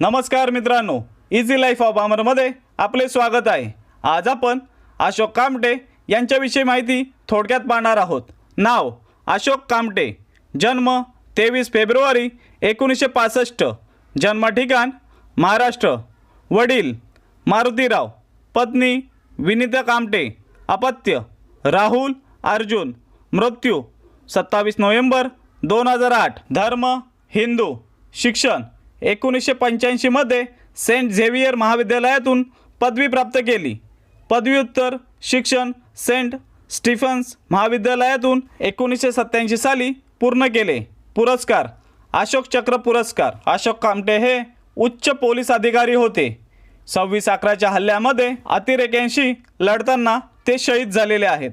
नमस्कार मित्रांनो easy life of अमरमध्ये आपले स्वागत आहे. आज आपण अशोक कामटे यांच्याविषयी माहिती थोडक्यात पाहणार आहोत. नाव अशोक कामटे. जन्म तेवीस फेब्रुवारी एकोणीसशे पासष्ट. जन्म ठिकाण महाराष्ट्र. वडील मारुतीराव. पत्नी विनिता कामटे. अपत्य राहुल अर्जुन. मृत्यू सत्तावीस नोव्हेंबर दोन हजार आठ. धर्म हिंदू. शिक्षण एकोणीसशे पंच्याऐंशीमध्ये सेंट झेवियर महाविद्यालयातून पदवी प्राप्त केली. पदव्युत्तर शिक्षण सेंट स्टीफन्स महाविद्यालयातून एकोणीसशे सत्त्याऐंशी साली पूर्ण केले. पुरस्कार अशोक चक्र पुरस्कार. अशोक कामटे हे उच्च पोलीस अधिकारी होते. सव्वीस अकराच्या हल्ल्यामध्ये अतिरेक्यांशी लढताना ते शहीद झालेले आहेत.